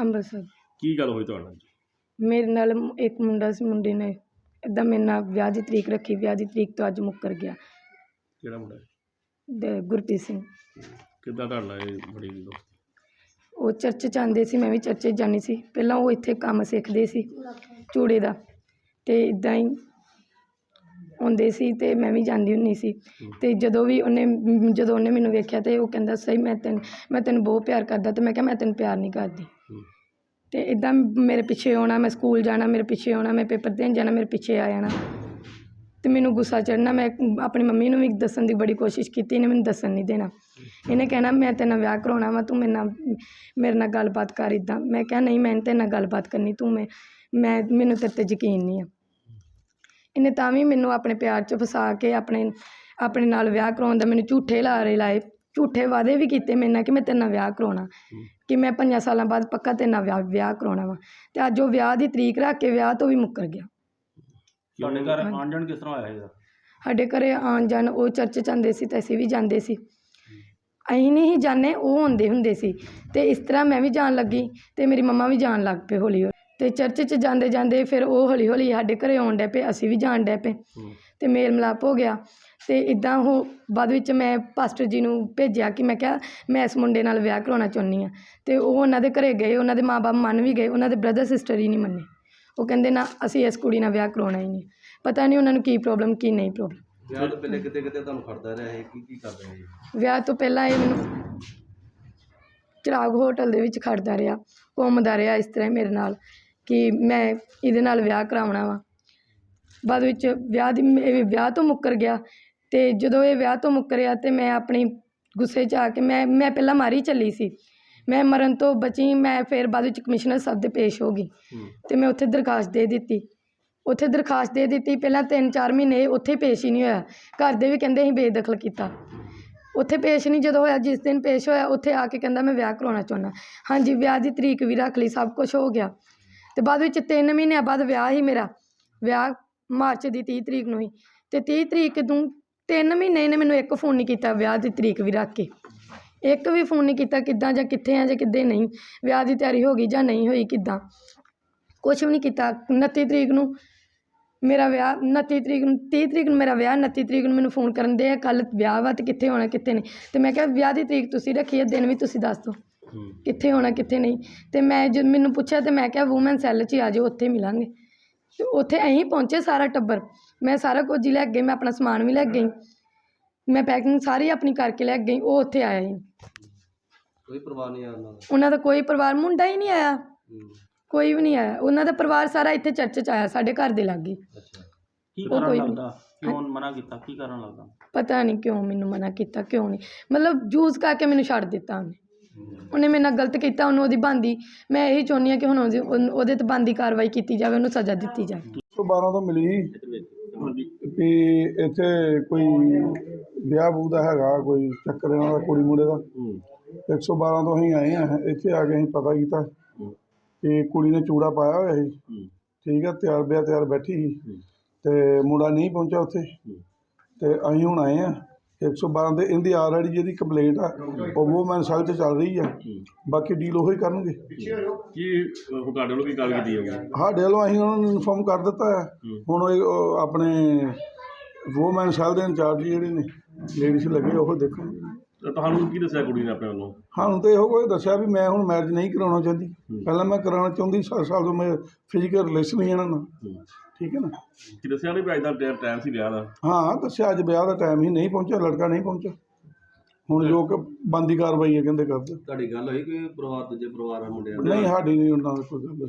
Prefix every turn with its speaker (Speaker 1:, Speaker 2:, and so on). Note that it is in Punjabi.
Speaker 1: ਅੰਮ੍ਰਿਤਸਰ।
Speaker 2: ਕੀ ਗੱਲ ਹੋਈ ਤੁਹਾਡੇ ਨਾਲ
Speaker 1: ਮੇਰੇ ਨਾਲ ਮ- ਇੱਕ ਮੁੰਡਾ ਸੀ ਮੁੰਡੇ ਨੇ ਇੱਦਾਂ ਮੇਰੇ ਨਾਲ ਵਿਆਹ ਦੀ ਤਰੀਕ ਰੱਖੀ ਵਿਆਹ ਦੀ ਤਰੀਕ ਤੋਂ ਅੱਜ ਮੁੱਕਰ ਗਿਆ।
Speaker 2: ਕਿਹੜਾ ਮੁੰਡਾ ਹੈ?
Speaker 1: ਤੇ ਗੁਰਪ੍ਰੀਤ ਸਿੰਘ।
Speaker 2: ਕਿੱਦਾਂ ਤੁਹਾਡਾ ਨਾਲ ਇਹ ਬੜੀ ਦੋਸਤੀ
Speaker 1: ਉਹ ਚਰਚ ਚ ਆਉਂਦੇ ਸੀ ਮੈਂ ਵੀ ਚਰਚ 'ਚ ਜਾਂਦੀ ਸੀ। ਪਹਿਲਾਂ ਉਹ ਇੱਥੇ ਕੰਮ ਸਿੱਖਦੇ ਸੀ ਚੂੜੇ ਦਾ। ਤੇ ਇਦਾਂ ਹੀ ਆਉਂਦੇ ਸੀ ਤੇ ਮੈਂ ਵੀ ਜਾਂਦੀ ਹੁੰਦੀ ਸੀ। ਤੇ ਜਦੋਂ ਵੀ ਉਹਨੇ ਮ- ਜਦੋਂ ਉਹਨੇ ਮੈਨੂੰ ਵੇਖਿਆ ਤੇ ਉਹ ਕਹਿੰਦਾ ਸਹੀ ਮੈਂ ਤੈਨੂੰ ਮੈਂ ਤੈਨੂੰ ਬਹੁਤ ਪਿਆਰ ਕਰਦਾ ਤੇ ਮੈਂ ਕਿਹਾ ਮੈਂ ਤੈਨੂੰ ਪਿਆਰ ਨਹੀਂ ਕਰਦੀ। ਅਤੇ ਇੱਦਾਂ ਮੇਰੇ ਪਿੱਛੇ ਆਉਣਾ, ਮੈਂ ਸਕੂਲ ਜਾਣਾ, ਮੇਰੇ ਪਿੱਛੇ ਆਉਣਾ, ਮੈਂ ਪੇਪਰ ਦੇਣ ਜਾਣਾ, ਮੇਰੇ ਪਿੱਛੇ ਆ ਜਾਣਾ। ਅਤੇ ਮੈਨੂੰ ਗੁੱਸਾ ਚੜ੍ਹਨਾ, ਮੈਂ ਆਪਣੀ ਮੰਮੀ ਨੂੰ ਵੀ ਦੱਸਣ ਦੀ ਬੜੀ ਕੋਸ਼ਿਸ਼ ਕੀਤੀ, ਇਹਨੇ ਮੈਨੂੰ ਦੱਸਣ ਨਹੀਂ ਦੇਣਾ। ਇਹਨੇ ਕਹਿਣਾ, ਮੈਂ ਤੇਰੇ ਨਾਲ ਵਿਆਹ ਕਰਵਾਉਣਾ ਵਾ, ਤੂੰ ਮੇਰੇ ਨਾਲ ਮੇਰੇ ਨਾਲ ਗੱਲਬਾਤ ਕਰ ਇੱਦਾਂ ਮੈਂ ਕਿਹਾ, ਨਹੀਂ, ਮੈਂ ਨੀ ਤੇਰੇ ਨਾਲ ਗੱਲਬਾਤ ਕਰਨੀ, ਤੂੰ ਮੈਂ ਮੈਂ, ਮੈਨੂੰ ਤੇਰੇ ਤੇ ਯਕੀਨ ਨਹੀਂ ਆ। ਇਹਨੇ ਤਾਂ ਵੀ ਮੈਨੂੰ ਆਪਣੇ ਪਿਆਰ 'ਚ ਫਸਾ ਕੇ, ਆਪਣੇ ਆਪਣੇ ਨਾਲ ਵਿਆਹ ਕਰਵਾਉਣ ਦਾ ਮੈਨੂੰ ਝੂਠੇ ਲਾਰੇ ਲਾਏ। ਝੂਠੇ ਵਾਅਦੇ ਵੀ ਕੀਤੇ ਮੇਰੇ ਨਾਲ ਕਿ ਮੈਂ ਤੇਰੇ ਨਾਲ ਵਿਆਹ ਕਰਾਉਣਾ। ਕਿ ਮੈਂ ਪੰਜਾਂ ਸਾਲਾਂ ਬਾਅਦ ਪੱਕਾ ਤੇਰੇ ਨਾਲ ਵਿਆਹ ਵਿਆਹ ਕਰਾਉਣਾ ਵਾ। ਤੇ ਅੱਜ ਉਹ ਵਿਆਹ ਦੀ ਤਰੀਕ ਰੱਖ ਕੇ ਵਿਆਹ ਤੋਂ ਵੀ ਮੁੱਕਰ ਗਿਆ।
Speaker 2: ਤੁਹਾਡੇ ਘਰ ਆਣ ਜਾਣ ਕਿਸ ਤਰ੍ਹਾਂ ਹੋਇਆ ਇਹਦਾ?
Speaker 1: ਸਾਡੇ ਘਰੇ ਆਉਣ ਜਾਣ ਉਹ ਚਰਚ ਜਾਂਦੇ ਸੀ ਤੇ ਅਸੀਂ ਵੀ ਜਾਂਦੇ ਸੀ। ਅਸੀਂ ਨਹੀਂ ਸੀ ਜਾਂਦੇ ਉਹ ਹੁੰਦੇ ਹੁੰਦੇ ਸੀ। ਤੇ ਇਸ ਤਰ੍ਹਾਂ ਮੈਂ ਵੀ ਜਾਣ ਲੱਗੀ ਤੇ ਮੇਰੀ ਮੰਮਾ ਵੀ ਜਾਣ ਲੱਗ ਪਏ ਹੌਲੀ ਹੌਲੀ ਤੇ ਚਰਚ 'ਚ ਜਾਂਦੇ ਜਾਂਦੇ ਫਿਰ ਉਹ ਹੌਲੀ ਹੌਲੀ ਸਾਡੇ ਘਰੇ ਆਉਣ ਡੈ ਪਏ ਅਸੀਂ ਵੀ ਜਾਣ ਡੈ ਪਏ।
Speaker 2: ਹੂੰ।
Speaker 1: ਤੇ ਮੇਲ ਮਿਲਾਪ ਹੋ ਗਿਆ। ਤੇ ਇਦਾਂ ਉਹ ਬਾਅਦ ਵਿੱਚ ਮੈਂ ਪਾਸਟਰ ਜੀ ਨੂੰ ਭੇਜਿਆ ਕਿ ਮੈਂ ਕਿਹਾ ਮੈਂ ਇਸ ਮੁੰਡੇ ਨਾਲ ਵਿਆਹ ਕਰਾਉਣਾ ਚਾਹੁੰਦੀ ਆ ਤੇ ਉਹ ਉਹਨਾਂ ਦੇ ਘਰੇ ਗਏ ਉਹਨਾਂ ਦੇ ਮਾਪੇ ਮੰਨ ਵੀ ਗਏ ਉਹਨਾਂ ਦੇ ਬ੍ਰਦਰ ਸਿਸਟਰ ਹੀ ਨਹੀਂ ਮੰਨੇ। ਉਹ ਕਹਿੰਦੇ ਨਾ ਅਸੀਂ ਇਸ ਕੁੜੀ ਨਾਲ ਵਿਆਹ ਕਰਾਉਣਾ ਹੀ ਨਹੀਂ। ਪਤਾ ਨਹੀਂ ਉਹਨਾਂ ਨੂੰ ਕੀ ਪ੍ਰੋਬਲਮ ਕੀ ਨਹੀਂ ਪ੍ਰੋਬਲਮ
Speaker 3: ਵਿਆਹ ਤੋਂ ਪਹਿਲੇ ਕਿਤੇ ਕਿਤੇ ਤੁਹਾਨੂੰ ਖੜਦਾ ਰਿਹਾ ਇਹ ਕੀ ਕੀ ਕਰਦਾ ਰਿਹਾ ਇਹ
Speaker 1: ਵਿਆਹ ਤੋਂ ਪਹਿਲਾਂ ਇਹ ਮੈਨੂੰ ਚਿਰਾਗ ਹੋਟਲ ਦੇ ਵਿੱਚ ਖੜਦਾ ਰਿਹਾ ਘੁੰਮਦਾ ਰਿਹਾ ਇਸ ਤਰ੍ਹਾਂ ਹੀ ਮੇਰੇ ਨਾਲ। ਕਿ ਮੈਂ ਇਹਦੇ ਨਾਲ ਵਿਆਹ ਕਰਾਉਣਾ ਵਾ। ਬਾਅਦ ਵਿੱਚ ਵਿਆਹ ਦੀ ਇਹ ਵਿਆਹ ਤੋਂ ਮੁੱਕਰ ਗਿਆ ਤੇ ਜਦੋਂ ਇਹ ਵਿਆਹ ਤੋਂ ਮੁੱਕਰਿਆ ਤੇ ਮੈਂ ਆਪਣੀ ਗੁੱਸੇ 'ਚ ਆ ਕੇ ਮੈਂ ਮੈਂ ਪਹਿਲਾਂ ਮਾਰੀ ਚੱਲੀ ਸੀ। ਮੈਂ ਮਰਨ ਤੋਂ ਬਚੀ ਮੈਂ ਫਿਰ ਬਾਅਦ ਵਿੱਚ ਕਮਿਸ਼ਨਰ ਸਾਹਿਬ ਦੇ ਪੇਸ਼ ਹੋ ਗਈ
Speaker 2: ਹੂੰ।
Speaker 1: ਤੇ ਮੈਂ ਉੱਥੇ ਦਰਖਾਸਤ ਦੇ ਦਿੱਤੀ। ਉੱਥੇ ਦਰਖਾਸਤ ਦੇ ਦਿੱਤੀ ਪਹਿਲਾਂ 3-4 ਮਹੀਨੇ ਉੱਥੇ ਪੇਸ਼ ਹੀ ਨਹੀਂ ਹੋਇਆ। ਘਰ ਦੇ ਵੀ ਕਹਿੰਦੇ ਅਸੀਂ ਬੇਦਖਲ ਕੀਤਾ। ਉੱਥੇ ਪੇਸ਼ ਨਹੀਂ ਜਦੋਂ ਹੋਇਆ ਜਿਸ ਦਿਨ ਪੇਸ਼ ਹੋਇਆ ਉੱਥੇ ਆ ਕੇ ਕਹਿੰਦਾ ਮੈਂ ਵਿਆਹ ਕਰਾਉਣਾ ਚਾਹੁੰਦਾ। ਹਾਂਜੀ ਵਿਆਹ ਦੀ ਤਰੀਕ ਵੀ ਰੱਖ ਲਈ ਸਭ ਕੁਝ ਹੋ ਗਿਆ। ਅਤੇ ਬਾਅਦ ਵਿੱਚ ਤਿੰਨ ਮਹੀਨਿਆਂ ਬਾਅਦ ਵਿਆਹ ਸੀ ਮੇਰਾ, ਵਿਆਹ ਮਾਰਚ ਦੀ ਤੀਹ ਤਰੀਕ ਨੂੰ ਹੀ ਅਤੇ ਤੀਹ ਤਰੀਕ ਨੂੰ ਤਿੰਨ ਮਹੀਨੇ ਇਹਨੇ ਮੈਨੂੰ ਇੱਕ ਫੋਨ ਨਹੀਂ ਕੀਤਾ ਵਿਆਹ ਦੀ ਤਰੀਕ ਵੀ ਰੱਖ ਕੇ। ਇੱਕ ਵੀ ਫੋਨ ਨਹੀਂ ਕੀਤਾ ਕਿੱਦਾਂ ਜਾਂ ਕਿੱਥੇ ਆ ਜਾਂ ਕਿੱਦੇ ਨਹੀਂ, ਵਿਆਹ ਦੀ ਤਿਆਰੀ ਹੋ ਗਈ ਜਾਂ ਨਹੀਂ ਹੋਈ ਕਿੱਦਾਂ। ਕੁਛ ਵੀ ਨਹੀਂ ਕੀਤਾ। 29 ਤਰੀਕ ਨੂੰ ਮੇਰਾ ਵਿਆਹ 29 ਤਰੀਕ ਨੂੰ, ਤੀਹ ਤਰੀਕ ਨੂੰ ਮੇਰਾ ਵਿਆਹ 29 ਤਰੀਕ ਨੂੰ ਮੈਨੂੰ ਫੋਨ ਕਰਨ ਦੇ ਆ, ਕੱਲ੍ਹ ਵਿਆਹ ਵਾ ਅਤੇ ਕਿੱਥੇ ਹੋਣਾ ਕਿੱਥੇ ਨਹੀਂ। ਅਤੇ ਮੈਂ ਕਿਹਾ ਵਿਆਹ ਦੀ ਤਰੀਕ ਤੁਸੀਂ ਰੱਖੀ ਹੈ ਦਿਨ ਵੀ ਤੁਸੀਂ ਦੱਸ ਦਿਓ। ਕਿੱਥੇ ਹੋਣਾ ਕਿੱਥੇ ਨਹੀਂ। ਤੇ ਮੈਂ ਜਦ ਮੈਨੂੰ ਪੁੱਛਿਆ ਤੇ ਮੈਂ ਕਿਹਾ ਵੂਮਨ ਸੈੱਲ 'ਚ ਹੀ ਆ ਜਾਓ ਉੱਥੇ ਮਿਲਾਂਗੇ। ਤੇ ਉੱਥੇ ਅਸੀਂ ਪਹੁੰਚੇ ਸਾਰਾ ਟੱਬਰ। ਮੈਂ ਸਾਰਾ ਕੁਝ ਹੀ ਲੈ ਕੇ ਗਈ ਮੈਂ ਆਪਣਾ ਸਮਾਨ ਵੀ ਲੈ ਕੇ ਗਈ। ਮੈਂ ਪੈਕਿੰਗ ਸਾਰੀ ਆਪਣੀ ਕਰਕੇ ਲੈ ਕੇ ਗਈ ਉਹ ਉੱਥੇ ਆਇਆ ਸੀ
Speaker 3: ਕੋਈ ਪਰਵਾਹ ਨਹੀਂ ਆ ਉਹਨਾਂ ਦਾ?
Speaker 1: ਉਹਨਾਂ ਦਾ ਕੋਈ ਪਰਿਵਾਰ ਮੁੰਡਾ ਹੀ ਨਹੀਂ ਆਇਆ।
Speaker 3: ਹੂੰ,
Speaker 1: ਕੋਈ ਵੀ ਨਹੀਂ ਆਇਆ। ਉਹਨਾਂ ਦਾ ਪਰਿਵਾਰ ਸਾਰਾ ਇੱਥੇ ਚਰਚ 'ਚ ਆਇਆ ਸਾਡੇ ਘਰ ਦੇ ਲਾਗੇ।
Speaker 3: ਅੱਛਾ।
Speaker 2: ਕੀ
Speaker 1: ਉਹ
Speaker 2: ਕਾਰਨ
Speaker 1: ਕੋਈ ਨਹੀਂ।
Speaker 2: ਲੱਗਦਾ ਕਿਉਂ ਮਨਾ ਕੀਤਾ? ਕੀ ਕਾਰਨ ਲੱਗਦਾ?
Speaker 1: ਪਤਾ ਨਹੀਂ ਕਿਉਂ ਮੈਨੂੰ ਮਨਾ ਕੀਤਾ ਕਿਉਂ ਨਹੀਂ। ਮਤਲਬ ਜੂਸ ਕਰਕੇ ਮੈਨੂੰ ਛੱਡ ਦਿੱਤਾ ਉਹਨੇ। ਉਹਨੇ ਮੇਰੇ ਨਾਲ ਗਲਤ ਕੀਤਾ ਉਹਨੂੰ ਉਹਦੀ ਬੰਦੀ ਮੈਂ ਇਹੀ ਚਾਹੁੰਦੀ ਹਾਂ ਕਿ ਹੁਣ ਉਹਦੀ ਉਹਨ- ਉਹਦੇ ਤੇ ਬੰਦੀ ਕਾਰਵਾਈ ਕੀਤੀ ਜਾਵੇ ਉਹਨੂੰ ਸਜ਼ਾ ਦਿੱਤੀ ਜਾਵੇ।
Speaker 4: 112 ਤੋਂ ਮਿਲੀ ਵੀ ਇੱਥੇ ਕੋਈ ਵਿਆਹ ਬੂ ਦਾ ਹੈਗਾ ਕੋਈ ਚੱਕਰ ਇਹਨਾਂ ਦਾ ਕੁੜੀ ਮੁੰਡੇ ਦਾ।
Speaker 2: ਹੂੰ।
Speaker 4: 112 ਤੋਂ ਅਸੀਂ ਆਏ ਆ ਇੱਥੇ ਆ ਕੇ ਅਸੀਂ ਪਤਾ ਕੀਤਾ। ਕਿ ਕੁੜੀ ਨੇ ਚੂੜਾ ਪਾਇਆ ਹੋਇਆ ਸੀ।
Speaker 2: ਹੂੰ।
Speaker 4: ਠੀਕ ਆ ਤਿਆਰ ਬਿਆ ਤਿਆਰ ਬੈਠੀ ਸੀ। ਤੇ ਮੁੰਡਾ ਨਹੀਂ ਪਹੁੰਚਿਆ ਉੱਥੇ। ਤੇ ਅਸੀਂ ਹੁਣ ਆਏ ਆ 112 ਤੇ ਇਹਦੀ ਆਲਰੇਡੀ ਜਿਹੜੀ ਕੰਪਲੇਂਟ ਆ ਉਹ ਵੂਮੈਨ ਸੈੱਲ 'ਚ ਚੱਲ ਰਹੀ ਆ। ਬਾਕੀ ਡੀਲ ਉਹੀ ਕਰਨਗੇ।
Speaker 2: ਕੀ ਤੁਹਾਡੇ ਵੱਲੋਂ ਕੀ ਗੱਲ ਕੀਤੀ ਜਾਊਗੀ
Speaker 4: ਸਾਡੇ ਵੱਲੋਂ ਅਸੀਂ ਉਹਨਾਂ ਨੂੰ ਇਨਫੋਰਮ ਕਰ ਦਿੱਤਾ ਹੈ। ਹੁਣ ਉਹ ਆਪਣੇ ਵੂਮੈਨ ਸੈੱਲ ਦੇ ਇੰਚਾਰਜ ਜਿਹੜੇ ਨੇ ਲੇਡੀਜ਼ ਲੱਗੇ ਉਹ ਦੇਖਣ
Speaker 2: ਤਾਂ ਤੁਹਾਨੂੰ ਕੀ ਦੱਸਿਆ ਕੁੜੀ ਨੇ ਆਪਣੇ ਵੱਲੋਂ?
Speaker 4: ਸਾਨੂੰ ਤੇ ਇਹੋ ਕੋਈ ਦੱਸਿਆ ਵੀ ਮੈਂ ਹੁਣ ਮੈਰਿਜ ਨਹੀਂ ਕਰਾਉਣਾ ਚਾਹੁੰਦੀ। ਪਹਿਲਾਂ ਮੈਂ ਕਰਾਉਣਾ ਚਾਹੁੰਦੀ ਸਾਲ ਸਾਲ ਤੋਂ ਮੈਂ ਫਿਜ਼ੀਕਲ ਰਿਲੇਸ਼ਨ ਹੀ ਇਹਨਾਂ ਨਾਲ। ਠੀਕ ਹੈ ਨਾ?
Speaker 2: ਕੀ ਦੱਸਿਆ ਨਹੀਂ ਵੀ ਅੱਜ ਦਾ ਟਾਈਮ ਸੀ ਵਿਆਹ ਦਾ?
Speaker 4: ਹਾਂ ਦੱਸਿਆ ਅੱਜ ਵਿਆਹ ਦਾ ਟਾਈਮ ਹੀ ਨਹੀਂ ਪਹੁੰਚਿਆ ਲੜਕਾ ਨਹੀਂ ਪਹੁੰਚਿਆ। ਹੁਣ ਜੋ ਕਿ ਬੰਦੀ ਕਾਰਵਾਈ ਹੈ ਕਹਿੰਦੇ ਕਰਦੇ।
Speaker 3: ਤੁਹਾਡੀ ਗੱਲ ਹੋਈ ਕਿ ਪਰਿਵਾਰ ਦੂਜੇ ਪਰਿਵਾਰ ਆ ਮੁੰਡਿਆਂ ਦਾ
Speaker 4: ਨਹੀਂ ਸਾਡੀ ਨਹੀਂ ਉਹਨਾਂ ਦਾ ਕੋਈ ਗੱਲ